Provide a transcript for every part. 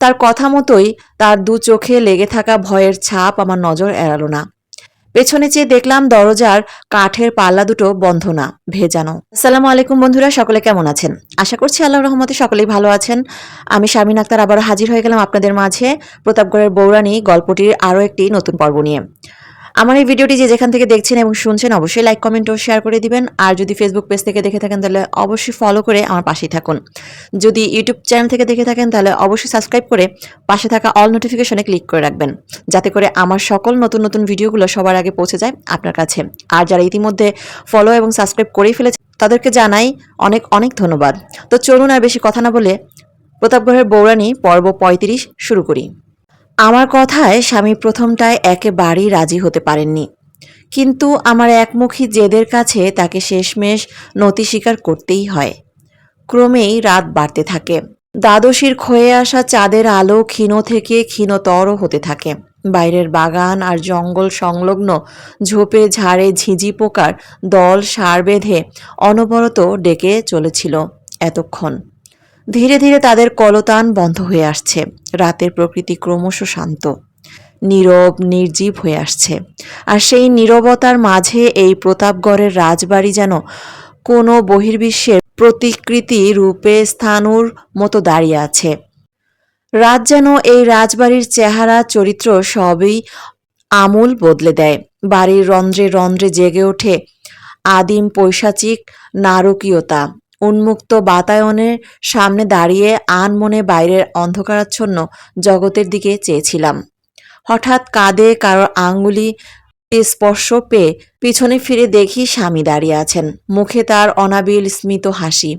তার কথা মতোই তার দু চোখে লেগে থাকা ভয়ের ছাপ আমার নজর এড়ালো না। পেছনে চেয়ে দেখলাম দরজার কাঠের পাল্লা দুটো বন্ধ না, ভেজানো। আসসালামু আলাইকুম বন্ধুরা, সকলে কেমন আছেন? আশা করছি আল্লাহ রহমতে সকলেই ভালো আছেন। আমি শামিন আক্তার আবারও হাজির হয়ে গেলাম আপনাদের মাঝে প্রতাপগড়ের বৌরানী গল্পটির আরও একটি নতুন পর্ব নিয়ে। আমার এই ভিডিওটি যে যেখান থেকে দেখছেন এবং শুনছেন, অবশ্যই লাইক কমেন্ট ও শেয়ার করে দিবেন। আর যদি ফেসবুক পেজ থেকে দেখে থাকেন, তাহলে অবশ্যই ফলো করে আমার পাশেই থাকুন। যদি ইউটিউব চ্যানেল থেকে দেখে থাকেন, তাহলে অবশ্যই সাবস্ক্রাইব করে পাশে থাকা অল নোটিফিকেশনে ক্লিক করে রাখবেন। যাতে করে আমার সকল নতুন নতুন ভিডিওগুলো সবার আগে পৌঁছে যায় আপনার কাছে। আর যারা ইতিমধ্যে ফলো এবং সাবস্ক্রাইব করেই ফেলেছে, তাদেরকে জানাই অনেক অনেক ধন্যবাদ। তো চলুন আর বেশি কথা না বলে প্রতাপগড়ের বৌরানী পর্ব পঁয়ত্রিশ শুরু করি। আমার কথায় স্বামী প্রথমটায় একেবারেই রাজি হতে পারেননি। কিন্তু আমার একমুখী জেদের কাছে তাকে শেষমেশ নতি স্বীকার করতেই হয়। ক্রমেই রাত বাড়তে থাকে। দ্বাদশীর ক্ষয়ে আসা চাঁদের আলো ক্ষীণ থেকে ক্ষীণতর হতে থাকে। বাইরের বাগান আর জঙ্গল সংলগ্ন ঝোপে ঝাড়ে ঝিঝি পোকার দল সার বেঁধে অনবরত ডেকে চলেছিল এতক্ষণ। ধীরে ধীরে তাদের কলতান বন্ধ হয়ে আসছে। রাতের প্রকৃতি ক্রমশ শান্ত, নীরব, নির্জীব হয়ে আসছে। আর সেই নীরবতার মাঝে এই প্রতাপগড়ের রাজবাড়ি যেন কোনো বহির্বিশ্বের প্রতিকৃতি রূপে স্থানুর মতো দাঁড়িয়ে আছে। রাত যেন এই রাজবাড়ির চেহারা, চরিত্র সবই আমূল বদলে দেয়। বাড়ির রন্ধ্রে রন্ধ্রে জেগে ওঠে আদিম পৈশাচিক নারকীয়তা। উন্মুক্ত বাতায়নের সামনে দাঁড়িয়ে আন মনে বাইরের অন্ধকারাচ্ছন্ন জগতের দিকে চেয়েছিলাম। হঠাৎ কাঁধে কারোর আঙ্গুলি স্পর্শ পেয়ে পিছনে ফিরে দেখি স্বামী দাঁড়িয়ে আছেন। মুখে তার অনাবিল স্মিত হাসি।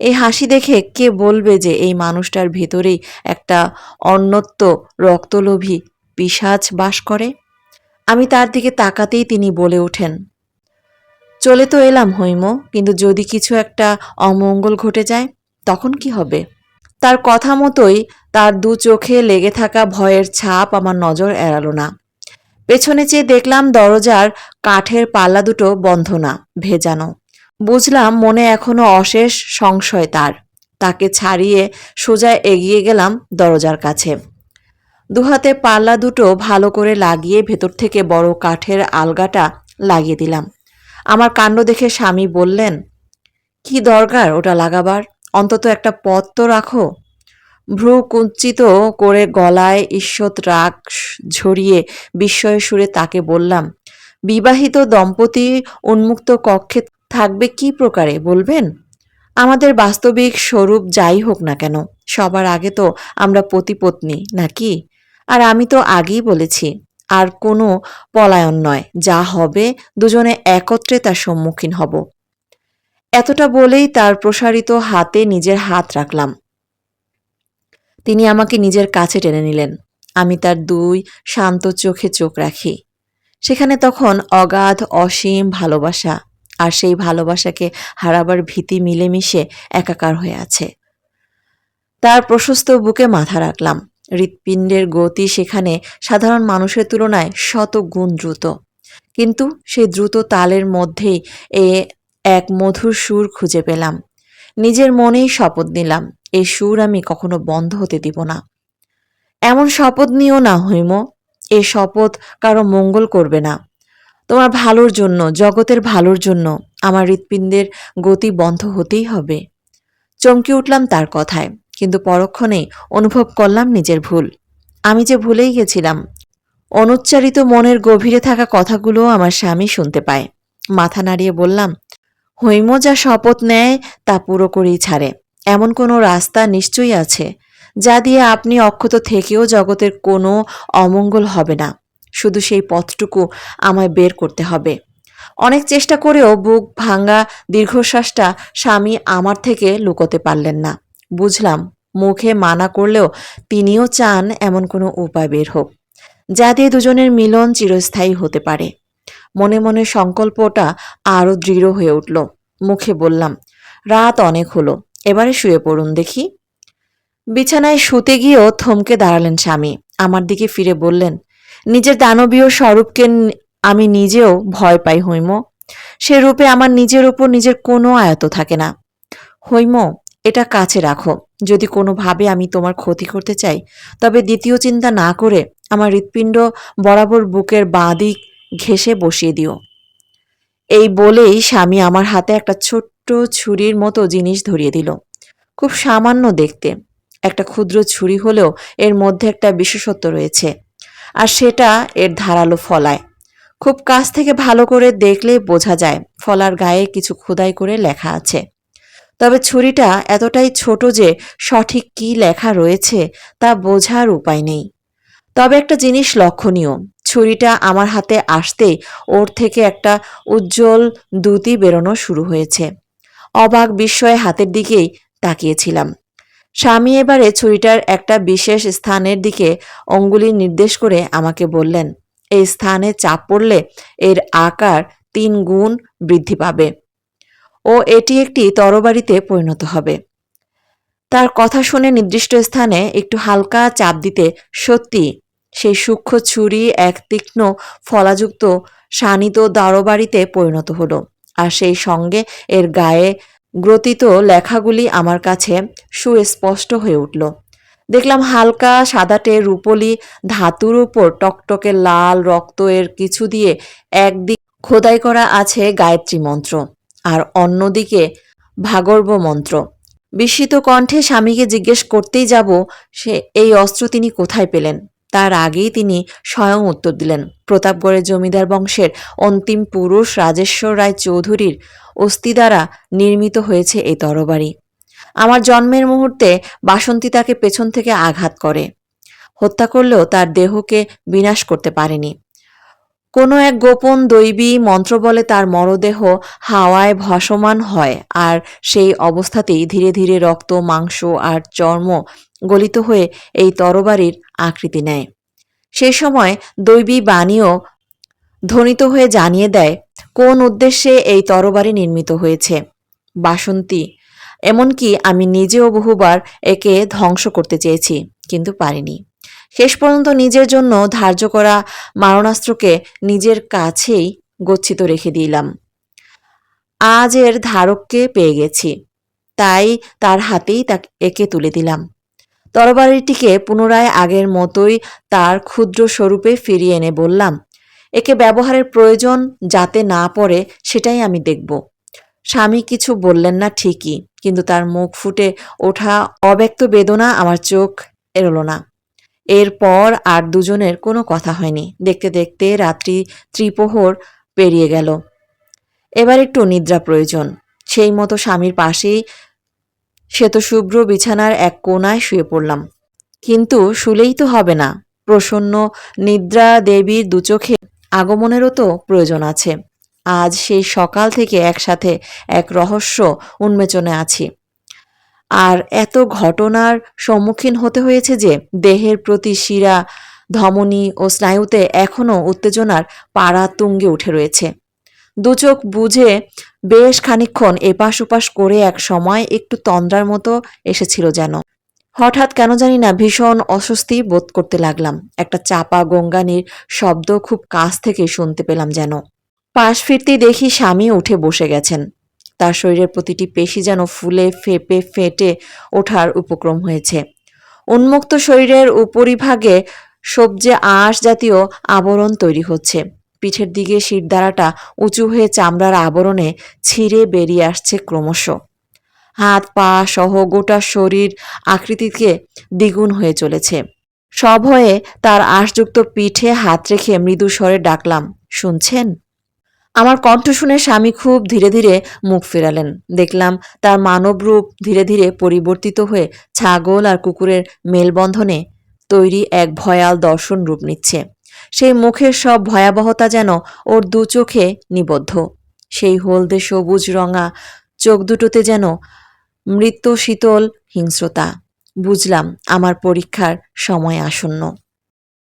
এই হাসি দেখে কে বলবে যে এই মানুষটার ভেতরেই একটা অন্যত্ব রক্তলোভী পিসাজ বাস করে? আমি তার দিকে তাকাতেই তিনি বলে ওঠেন চলে তো এলাম হৈম, কিন্তু যদি কিছু একটা অমঙ্গল ঘটে যায়, তখন কি হবে? তার কথা মতোই তার দু চোখে লেগে থাকা ভয়ের ছাপ আমার নজর এড়ালো না। পেছনে চেয়ে দেখলাম দরজার কাঠের পাল্লা দুটো বন্ধ না, ভেজানো। বুঝলাম মনে এখনও অশেষ সংশয় তার। তাকে ছাড়িয়ে সোজা এগিয়ে গেলাম দরজার কাছে। দুহাতে পাল্লা দুটো ভালো করে লাগিয়ে ভেতর থেকে বড় কাঠের আলগাটা লাগিয়ে দিলাম। আমার কাণ্ড দেখে স্বামী বললেন, কি দরকার ওটা লাগাবার? অন্তত একটা পথ তো রাখো। ভ্রু কুঞ্চিত করে গলায় ঈষৎ রাগ ঝরিয়ে বিস্ময় সুরে তাকে বললাম, বিবাহিত দম্পতি উন্মুক্ত কক্ষে থাকবে কি প্রকারে বলবেন? আমাদের বাস্তবিক স্বরূপ যাই হোক না কেন, সবার আগে তো আমরা পতিপত্নী, নাকি? আর আমি তো আগেই বলেছি আর কোনো পলায়ন নয়। যা হবে, দুজনে একত্রে তার সম্মুখীন হব। এতটা বলেই তার প্রসারিত হাতে নিজের হাত রাখলাম। তিনি আমাকে নিজের কাছে টেনে নিলেন। আমি তার দুই শান্ত চোখে চোখ রাখি। সেখানে তখন অগাধ, অসীম ভালোবাসা, আর সেই ভালোবাসাকে হারাবার ভীতি মিলেমিশে একাকার হয়ে আছে। তার প্রশস্ত বুকে মাথা রাখলাম। হৃৎপিণ্ডের গতি সেখানে সাধারণ মানুষের তুলনায় শত গুণ দ্রুত। কিন্তু সেই দ্রুত তালের মধ্যেই এ এক মধুর সুর খুঁজে পেলাম। নিজের মনেই শপথ নিলাম এই সুর আমি কখনো বন্ধ হতে দিব না। এমন শপথ নিও না, হৈম। এ শপথ কারও মঙ্গল করবে না। তোমার ভালোর জন্য, জগতের ভালোর জন্য আমার হৃৎপিণ্ডের গতি বন্ধ হতেই হবে। চমকে উঠলাম তার কথায়। কিন্তু পরক্ষণেই অনুভব করলাম নিজের ভুল। আমি যে ভুলেই গেছিলাম, অনুচ্চারিত মনের গভীরে থাকা কথাগুলো আমার স্বামী শুনতে পায়। মাথা নাড়িয়ে বললাম, হৈম যা শপথ নেয়, তা পুরো করেই ছাড়ে। এমন কোনো রাস্তা নিশ্চয়ই আছে, যা দিয়ে আপনি অক্ষত থেকেও জগতের কোনো অমঙ্গল হবে না। শুধু সেই পথটুকু আমায় বের করতে হবে অনেক চেষ্টা করেও বুক ভাঙ্গা দীর্ঘশ্বাসটা স্বামী আমার থেকে লুকোতে পারলেন না। বুঝলাম, মুখে মানা করলেও তিনিও চান এমন কোনো উপায় বের হোক, যা দিয়ে দুজনের মিলন চিরস্থায়ী হতে পারে। মনে মনে সংকল্পটা আরও দৃঢ় হয়ে উঠল। মুখে বললাম, রাত অনেক হলো, এবারে শুয়ে পড়ুন দেখি। বিছানায় শুতে গিয়েও থমকে দাঁড়ালেন স্বামী। আমার দিকে ফিরে বললেন, নিজের দানবীয় স্বরূপকে আমি নিজেও ভয় পাই হৈম। সে রূপে আমার নিজের উপর নিজের কোনো আয়ত থাকে না। হৈম এটা কাছে রাখো। যদি কোনোভাবে আমি তোমার ক্ষতি করতে চাই, তবে দ্বিতীয় চিন্তা না করে আমার হৃৎপিণ্ড বরাবর বুকের বাঁ দিক ঘেঁষে বসিয়ে দিও। এই বলেই স্বামী আমার হাতে একটা ছোট্ট ছুরির মতো জিনিস ধরিয়ে দিল। খুব সামান্য দেখতে। একটা ক্ষুদ্র ছুরি হলেও এর মধ্যে একটা বিশেষত্ব রয়েছে, আর সেটা এর ধারালো ফলায়। খুব কাছ থেকে ভালো করে দেখলে বোঝা যায়, ফলার গায়ে কিছু খোদাই করে লেখা আছে। তবে ছুরিটা এতটাই ছোট যে সঠিক কি লেখা রয়েছে তা বোঝার উপায় নেই। তবে একটা জিনিস লক্ষণীয়, ছুরিটা আমার হাতে আসতেই ওর থেকে একটা উজ্জ্বল দ্যুতি বেরোনো শুরু হয়েছে। অবাক বিস্ময়ে হাতের দিকেই তাকিয়েছিলাম। স্বামী এবারে ছুরিটার একটা বিশেষ স্থানের দিকে অঙ্গুলি নির্দেশ করে আমাকে বললেন, এই স্থানে চাপ পড়লে এর আকার তিন গুণ বৃদ্ধি পাবে। ও এটি একটি তরবারিতে পরিণত হবে। তার কথা শুনে নির্দিষ্ট স্থানে একটু হালকা চাপ দিতে সত্যি সেই সূক্ষ্ম ছুরি, এক তীক্ষ্ণ ফলাযুক্ত শানিত দারোবাড়িতে পরিণত হলো আর সেই সঙ্গে এর গায়ে গ্রথিত লেখাগুলি আমার কাছে সুস্পষ্ট হয়ে উঠল। দেখলাম হালকা সাদাটে রূপলি ধাতুর উপর টকটকে লাল রক্ত এর কিছু দিয়ে একদিক খোদাই করা আছে গায়ত্রী মন্ত্র। আর অন্যদিকে ভাগর্ব মন্ত্র। বিস্মিত কণ্ঠে স্বামীকে জিজ্ঞেস করতেই যাব, সে এই অস্ত্র তিনি কোথায় পেলেন? তার আগেই তিনি স্বয়ং উত্তর দিলেন, প্রতাপগড়ের জমিদার বংশের অন্তিম পুরুষ রাজেশ্বর রায় চৌধুরীর অস্থি দ্বারা নির্মিত হয়েছে এই তরবারি। আমার জন্মের মুহূর্তে বাসন্তী তাকে পেছন থেকে আঘাত করে। হত্যা করলেও তার দেহকে বিনাশ করতে পারেনি। কোনো এক গোপন দৈবী মন্ত্র বলে তার মরদেহ হাওয়ায় ভাসমান হয় আর সেই অবস্থাতেই ধীরে ধীরে রক্ত, মাংস আর চর্ম গলিত হয়ে এই তরবারির আকৃতি নেয়। সেই সময় দৈবী বাণীও ধ্বনিত হয়ে জানিয়ে দেয়, কোন উদ্দেশ্যে এই তরবারি নির্মিত হয়েছে? বাসন্তী, এমনকি আমি নিজেও বহুবার একে ধ্বংস করতে চেয়েছি, কিন্তু পারিনি। শেষ পর্যন্ত নিজের জন্য ধার্য করা মারণাস্ত্রকে নিজের কাছেই গচ্ছিত রেখে দিলাম। আজ এর ধারককে পেয়ে গেছি। তাই তার হাতেই তা একে তুলে দিলাম। তরবারিটিকে পুনরায় আগের মতোই তার ক্ষুদ্র স্বরূপে ফিরিয়ে এনে বললাম, একে ব্যবহারের প্রয়োজন যাতে না পড়ে সেটাই আমি দেখব। স্বামী কিছু বললেন না ঠিকই, কিন্তু তার মুখ ফুটে ওঠা অব্যক্ত বেদনা আমার চোখ এড়লো না। এরপর আর দুজনের কোনো কথা হয়নি। দেখতে দেখতে রাত্রি ত্রিপোহর পেরিয়ে গেল। এবার একটু নিদ্রা প্রয়োজন। সেই মতো স্বামীর পাশেই শ্বেতশুভ্র বিছানার এক কোনায় শুয়ে পড়লাম। কিন্তু শুলেই তো হবে না। প্রসন্ন নিদ্রা দেবীর দুচোখে আগমনেরও তো প্রয়োজন আছে। আজ সেই সকাল থেকে একসাথে এক রহস্য উন্মেচনে আছি। আর এত ঘটনার সম্মুখীন হতে হয়েছে যে দেহের প্রতি শিরা, ধমনী ও স্নায়ুতে এখনও উত্তেজনার পাড়া তুঙ্গে উঠে রয়েছে। দুচোখ বুঝে বেশ খানিক্ষণ এপাশ ওপাশ করে এক সময় একটু তন্দ্রার মতো এসেছিল যেন। হঠাৎ কেন জানি না ভীষণ অস্বস্তি বোধ করতে লাগলাম। একটা চাপা গঙ্গানির শব্দ খুব কাছ থেকে শুনতে পেলাম যেন। পাশ ফিরতেই দেখি স্বামী উঠে বসে গেছেন। তার শরীরের প্রতিটি পেশি যেন ফুলে, ফেপে, ফেটে ওঠার উপক্রম হয়েছে। উন্মুক্ত শরীরের উপরিভাগে সবজে আঁশ জাতীয় আবরণ তৈরি হচ্ছে। পিঠের দিকে শিরদাঁড়াটা উঁচু হয়ে চামড়ার আবরণে ছিঁড়ে বেরিয়ে আসছে ক্রমশ। হাত, পা সহ গোটা শরীর আকৃতিকে দ্বিগুণ হয়ে চলেছে। সভয়ে তার আঁশযুক্ত পিঠে হাত রেখে মৃদু স্বরে ডাকলাম, শুনছেন? আমার কণ্ঠ শুনে স্বামী খুব ধীরে ধীরে মুখ ফেরালেন। দেখলাম তার মানব রূপ ধীরে ধীরে পরিবর্তিত হয়ে ছাগল আর কুকুরের মেলবন্ধনে তৈরি এক ভয়াল দর্শন রূপ নিচ্ছে। সেই মুখের সব ভয়াবহতা যেন ওর দু চোখে নিবদ্ধ। সেই হলদে সবুজ রঙা চোখ দুটোতে যেন মৃত্যু শীতল হিংস্রতা। বুঝলাম আমার পরীক্ষার সময় আসন্ন।